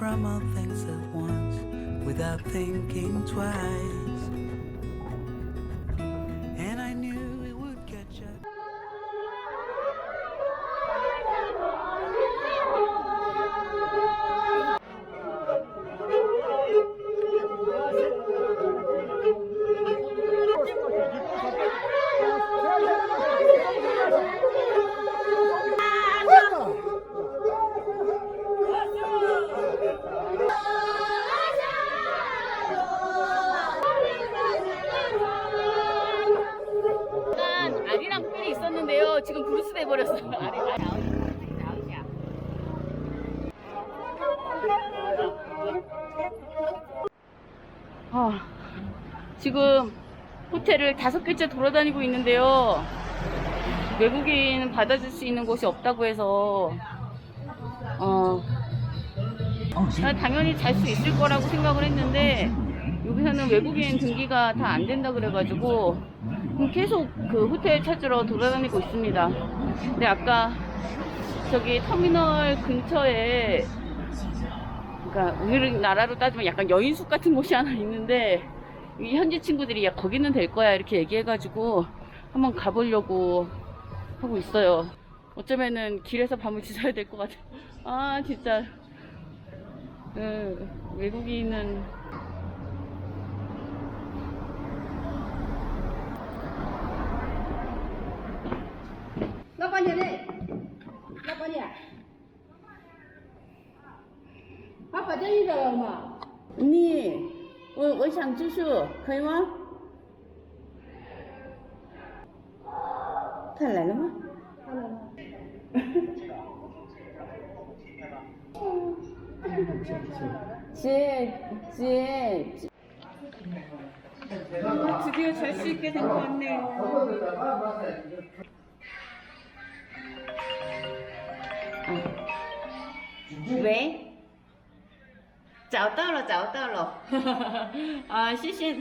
from all things at once without thinking twice. 지금 브루스 돼 버렸어요. 아리 아리 아웃이야. 아, 지금 호텔을 다섯 개째 돌아다니고 있는데요. 외국인 받아줄 수 있는 곳이 없다고 해서 어난 당연히 잘 수 있을 거라고 생각을 했는데 여기서는 외국인 등기가 다 안 된다 그래가지고 계속 그 호텔 찾으러 돌아다니고 있습니다. 근데 아까 저기 터미널 근처에 그러니까 우리나라로 따지면 약간 여인숙 같은 곳이 하나 있는데 이 현지 친구들이 야 거기는 될 거야 이렇게 얘기해가지고 한번 가보려고 하고 있어요. 어쩌면은 길에서 밤을 지새야 될 것 같아. 아 진짜 그 외국인은 老板娘嘞，老板娘，把发件衣找了吗？ 언니, 我我想住宿，可以吗？他来了吗？他来了。 姐姐，드디어 잘 수 있게 된 것 같네요. 왜? 找到了，找到了。啊，谢谢。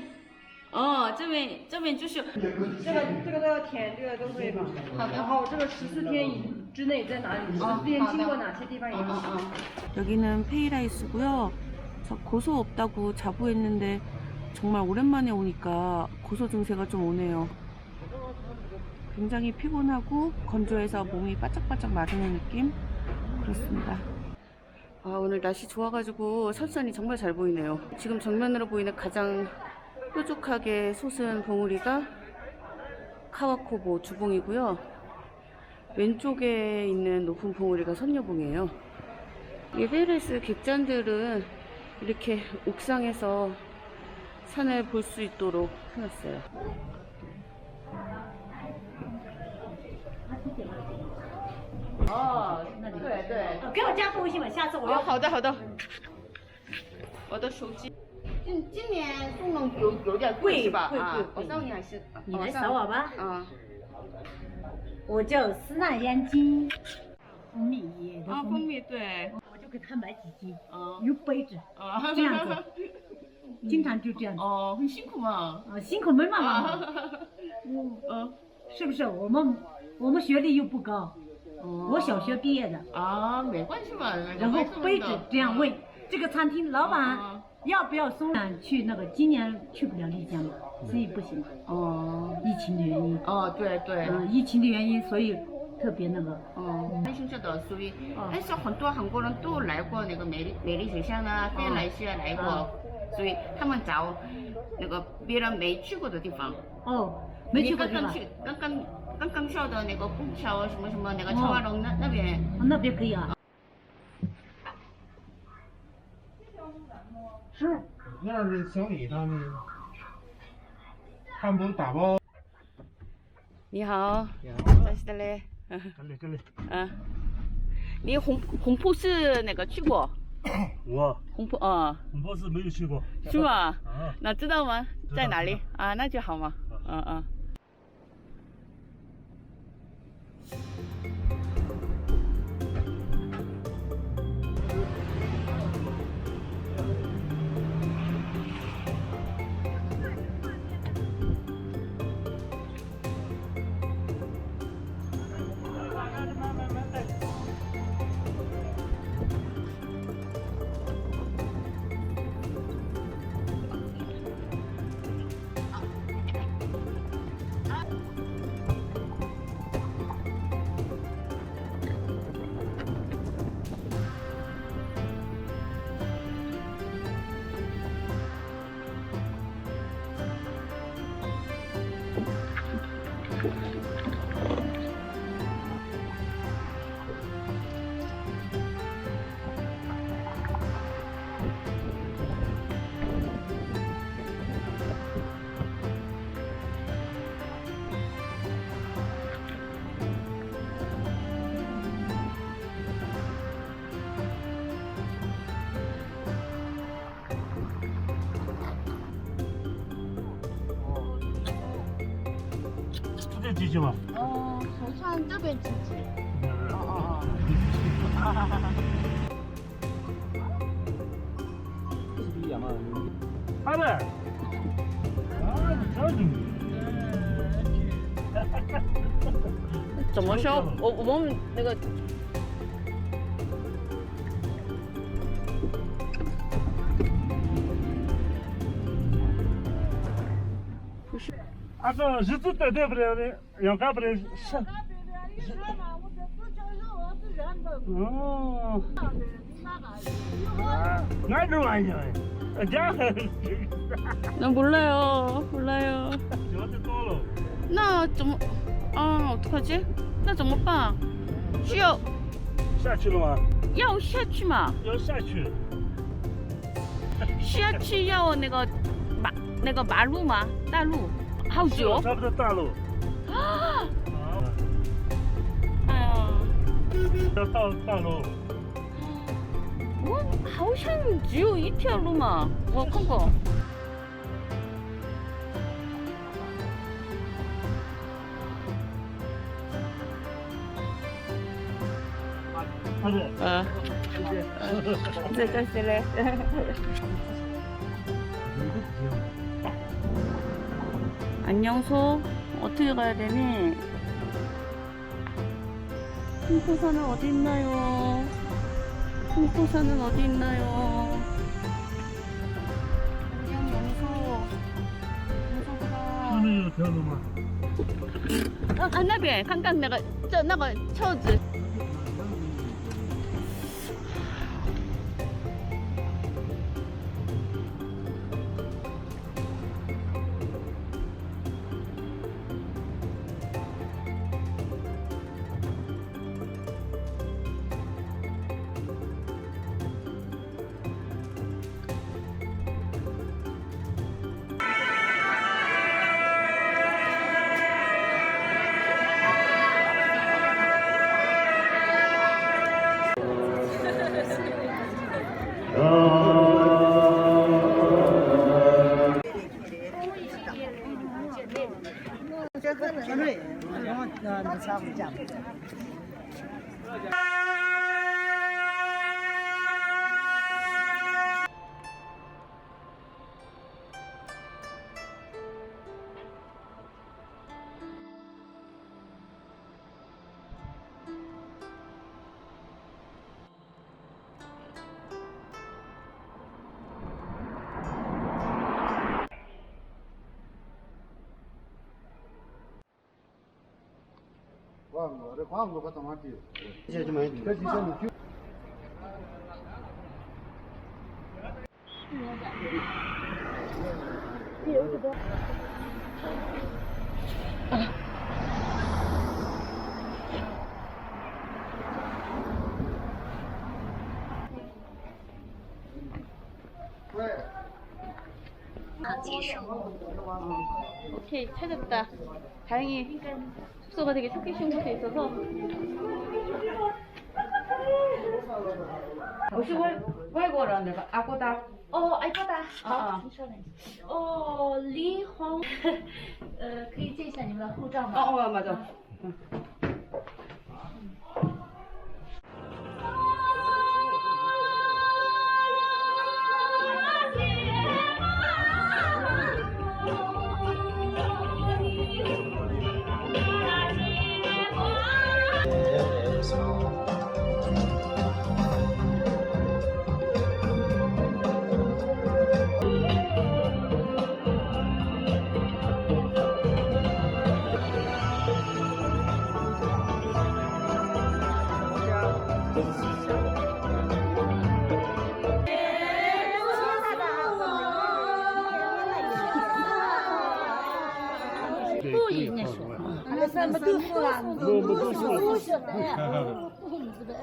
哦，这边这边就是这个这个都要填，这个都会吧。好的。然后这个十四天以之内在哪里？十四天经过哪些地方也好。 여기는 페이라이스고요. 저 고소 없다고 자부했는데 정말 오랜만에 오니까 고소 증세가 좀 오네요. 굉장히 피곤하고 건조해서 몸이 바짝바짝 마르는 느낌? 그렇습니다. 아, 오늘 날씨 좋아가지고 설산이 정말 잘 보이네요. 지금 정면으로 보이는 가장 뾰족하게 솟은 봉우리가 카와코보 주봉이고요. 왼쪽에 있는 높은 봉우리가 선녀봉이에요. 에베레스 객잔들은 이렇게 옥상에서 산을 볼 수 있도록 해놨어요. 哦，对对。给我加个微信吧，下次我哦，好的好的。我的手机。今今年送的有有点贵是吧？啊贵贵，贵我上你还是？你来扫我吧。啊我叫斯纳烟金，蜂蜜的啊，蜂蜜对。我就给他买几斤，啊有杯子，啊，这样子经常就这样子。哦，很辛苦嘛。啊，辛苦没办法。嗯，嗯。是不是？我们我们学历又不高，哦我小学毕业的，啊，没关系嘛。然后杯子这样问这个餐厅老板啊要不要送？去那个，今年去不了丽江嘛，所以不行，哦。疫情的原因，哦，对对。嗯，疫情的原因，所以特别那个。哦，很新鲜的，所以但是很多韩国人都来过那个美丽美丽学校呢，飞来西亚来过，所以他们找那个别人没去过的地方。哦，没去过地方，刚刚去，刚刚刚刚上的那个虹桥什么什么那个长华龙那那边。那边可以啊。是，那是小李他们，汉堡打包。你好，再是的嘞。这里这里。嗯，你红红铺是那个去过？我红坡啊，红坡是没有去过。是吗？啊，那知道吗？在哪里？啊，那就好嘛。嗯嗯。这几只吧。哦，从上这边几只。哦哦哦。阿妹。啊，这你。怎么说？我我们那个 啊，这日子待待不了的，要干不了是。哦。啊，俺这玩意儿，家还 나 몰라요. 몰라요. 脚就到了。 나 좀, 아, 어떡하지? 나怎么办?需要下去了吗？要下去嘛?要下去。下去要那个马那个马路吗？大路？ 好久，差不多大陆。啊！哎呀，要到大陆。我好像只有一条路嘛，我看过。嗯，这就是嘞。 안녕소 어떻게 가야 되니? 홍포사는 어디 있나요? 홍포사는 어디 있나요? 안녕 영소 영소가 하늘이로 태어나면 아, 안나비 강강 내가 저 나가 쳐주 姐妹们，那绝对，然后那那。 갖다 맞지. 이제 좀 해. 그렇지, 좀 주. 왜? 오케이 찾았다. 다행히 숙소가 되게 찾기 쉬운 곳에 있어서. 我是外外国人那个阿哥达。哦，哎，高达，好，啊你说哪？哦，离黄，呃，可以借一下你们的护照吗？ 어, 어 맞아. 嗯好的好的好的好的好的好的好的好的好的好的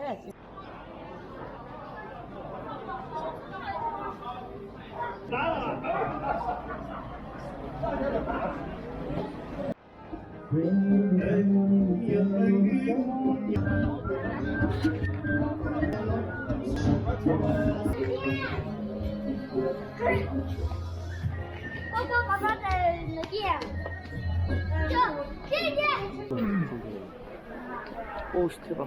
好的 오, 씨, 대박.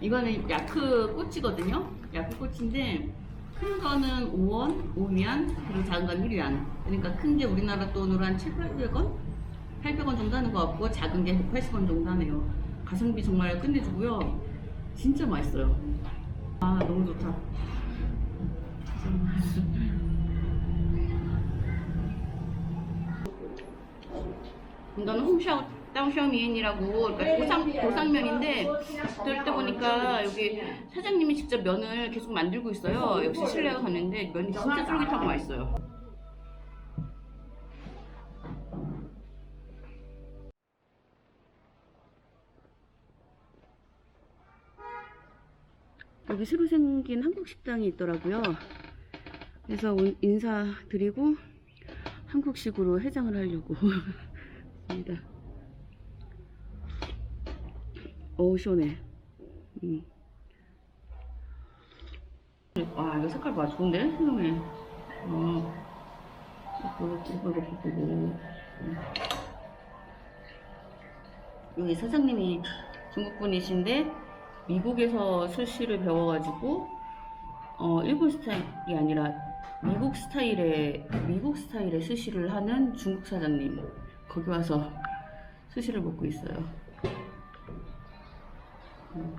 이거는 야크 꼬치거든요. 야크 꼬치인데 큰 거는 5원, 5위안, 그리고 작은 건 1위안. 그러니까 큰 게 우리나라 돈으로 한 7, 800원? 800원 정도 하는 것 같고 작은 게 180원 정도 하네요. 가성비 정말 끝내주고요. 진짜 맛있어요. 아 너무 좋다. 이거는 홈샤오 땅샤오미엔이라고 그러니까 고상, 고상면인데 들을 때 보니까 여기 사장님이 직접 면을 계속 만들고 있어요. 역시 신뢰가 가는데 면이 진짜 쫄깃하고 맛있어요. 여기 새로 생긴 한국 식당이 있더라고요. 그래서 온- 인사드리고 한국식으로 해장을 하려고 합니다. 어우 시원해. 음. 와 이거 색깔 봐 좋은데 생명해. 어. 이거 이거 보고. 여기 사장님이 중국 분이신데 미국에서 술씨를 배워가지고 어 일본 스타일이 아니라 미국 스타일의 미국 스타일의 스시를 하는 중국 사장님 거기 와서 스시를 먹고 있어요. 음.